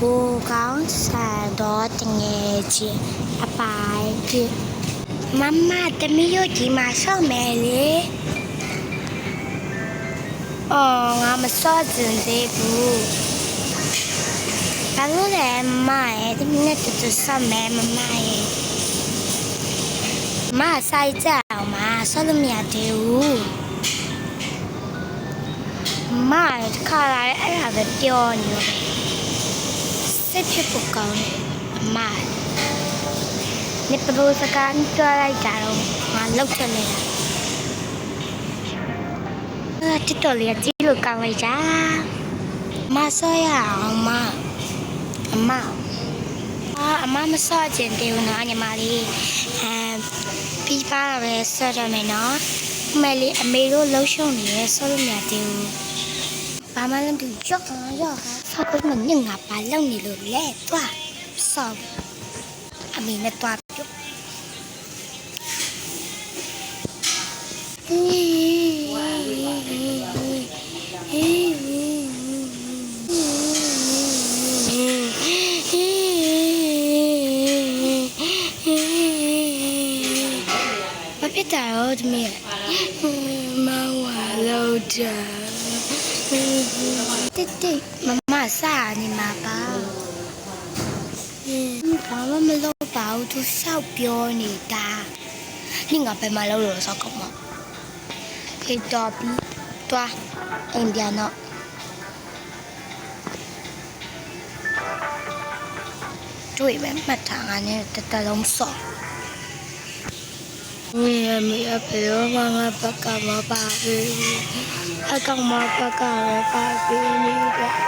ကိုကောင်းဆန်တော့တငယ်ချင်းအပိုင်းဖြစ်မမတမီးတို့ဒီမှာဆော့မယ်လေအော်ငါမဆော့ကျင်သေးဘူးဘာလို့လဲမမရဲ့တမီးနဲ့တူတူဆော့မယ်မမရဲ့မဆိုင်ကြအောင်မဆော့လို့မရသေးဘူးမရဲ့တစ်ခါလာတဲ့အဲ့ဒါပဲပြောနေတယ် စိတ်ဖြစ်ဖို့ကောင်းတယ်အမနေပရိုစကန်ကြွားလိုက်ကြတော့ငါလောက်ချင်နေတာအာတစ်တော်လေးကကြည့်လို့ကောင်းလိုက်တာမဆောရအောင်မအမအာအမမဆောချင်တယ်နော်ညီမလေးအဲပြီးပါပဲဆောရမယ်နော်အမလေးအမေတို့လှုပ်ရှုံနေရဆောလို့မရသေးဘူးဘာမှလည်းမသိကြောက်တော့ရောဆော က်လို့ညငါပါလောက်နေလို့လဲသွားဆောက်အမေနဲ့သွားပြုတ်ဘာဖြစ်တာရောဒီမေမဝါလောက်တာတိတ်တိတ်မမ စားနေမှာပါဟင်းဘာမှမလုပ်ပါဘူးသူစောက်ပြောနေတာနင်ကဘယ်မှာလုပ်လို့စောက်ကောင်းမခေတော်ပြီးတွားအိမ်ပြန်တော့တွေ့ပဲမှတ်ထားငါနဲ့တတလုံးစော့မင်းရမရဖေရောမငါဘက်ကမပါဘူးအကောင်မဘက်ကပဲပါပြီးနေ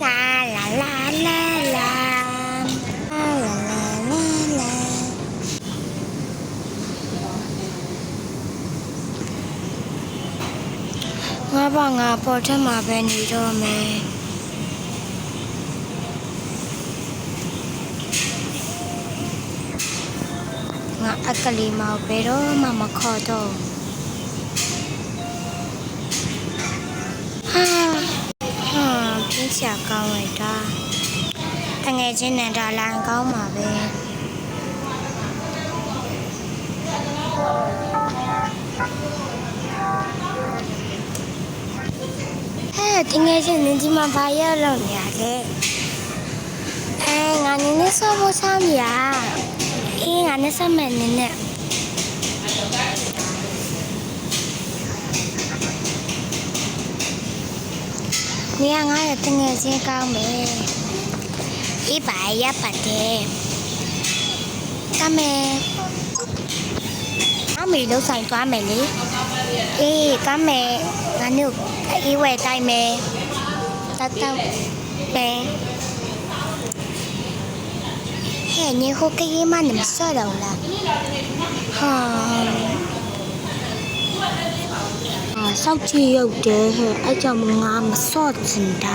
La la la la la la la la la ငါဘာငါပေါ်ထက်မှာပဲနေတော့မယ်ငါအကလေးမောင်ဘယ်တော့မှမခေါ်တော့ဟာဟာ ချင်းနဲ့ဒါလိုင်းကောင်းပါပဲဟဲ့တငယ်ချင်းနင်ဒီမှာဘာရလောက်နေရလဲအဲငါနင်းနဲ့ဆောဖို့ဆမ်းရအေးငါနဲ့ဆက်မယ်နင်းနဲ့နေရငါရတငယ်ချင်းကောင်းမယ်အေးပါ 一百一百的。干咩？阿妹都晒干咩哩？咦，干咩？那你以为带咩？带带咩？嘿，你好，给伊妈你们说了啦。哈。啊，烧鸡肉的，哎，叫我妈妈烧成的。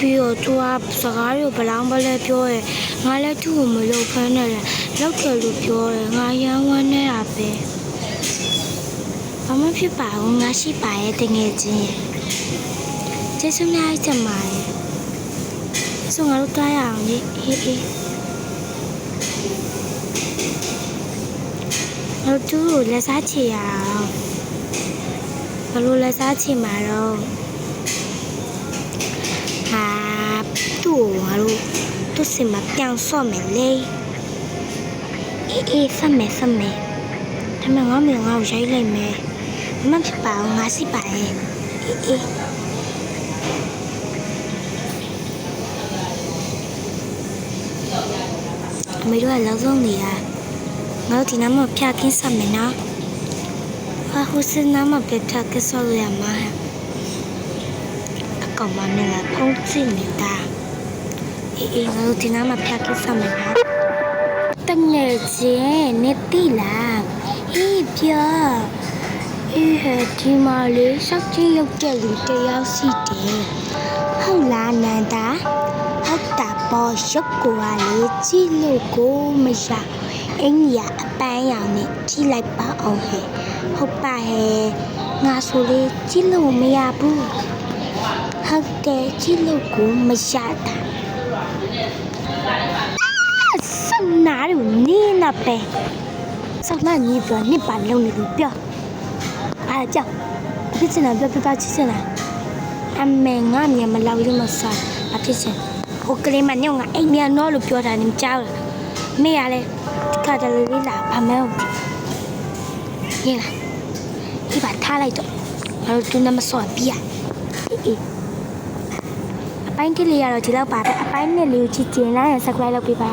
ပြီးတော့သူကစကားတွေကိုဘလောင်းဘလဲပြောရဲငါလည်းသူ့ကိုမလုပ်ဖမ်းနဲ့လေလောက်တယ်လို့ပြောရဲငါရမ်းဝမ်းနေတာပဲဘာမှဖြစ်ပါဘူးငါရှိပါရဲ့တငယ်ချင်းရဲ့ကျေးဇူးများတင်ပါတယ်ဆိုငါတို့တားရအောင်လေအေးအေးငါတို့သူ့ကိုလက်စားချေရအောင်ဘယ်လိုလဲစားချင်မှာတော့ဟာ သူ့ကိုငါတို့သူ့စင်မပြောင်းဆော့မယ်လေအေးအေးဆက်မယ်ဆက်မယ်ဒါမှငါမေငါ့ကိုရိုက်လိုက်မယ်မဖြစ်ပါဘူးငါစီပါရဲ့အေးအေးအမေတို့ကလောက်ဆုံးနေတာငါတို့ဒီနားမှာဖျားခင်းဆက်မယ်နော်ဟာဟိုစနားမှာပဲဖျားခင်းဆောက်လို့ရမှာအကောင်မနဲ့ကဖုံးကြည့်နေတာ အေးအေးငါတို့ဒီနားမှာဖျားခင်းဆက်မယ်နော်တငယ်ချင်းနေတိလားဟေးပြောအေးဟဲ့ဒီမှာလေးစောက်ချင်းရောက်တဲ့လူတယောက်စီတယ်ဟုတ်လားနန္ဒာဟုတ်တာပေါ့ရုပ်ကိုကလေကြည့်လို့ကိုမရအင်းကြီးကအပန်းရောင်နဲ့ကြည့်လိုက်ပါအောင်ဟဲ့ဟုတ်ပါဟဲ့ငါဆိုလေကြည့်လို့မရဘူးဟုတ်တယ်ကြည့်လို့ကိုမရတာအာ စနာရူနေနာပဲစနာညီပြောနေပါလုံးနေလို့ပြောအားကြောင့်ဖြစ်စင်လာပြောပြပါချစ်စင်လာအမေငါမြန်မလောက်ရမစားအဖြစ်စင်ဟိုကလေးမညောင်းကအိမ်မြန်တော့လို့ပြောတာနေမကြောက်လားမေရလဲဒီကတလေးလေးလာဗမဲဟုတ်ရင်လားဒီပါထားလိုက်တော့ငါတို့တူနမစောပြရအေးအေးအ ပိုင်းကလေးရတော့ဒီလောက်ပါပဲအပိုင်းနဲ့လေးကိုချစ်ကျင်လိုက်ရင် subscribe လုပ်ပေးပါ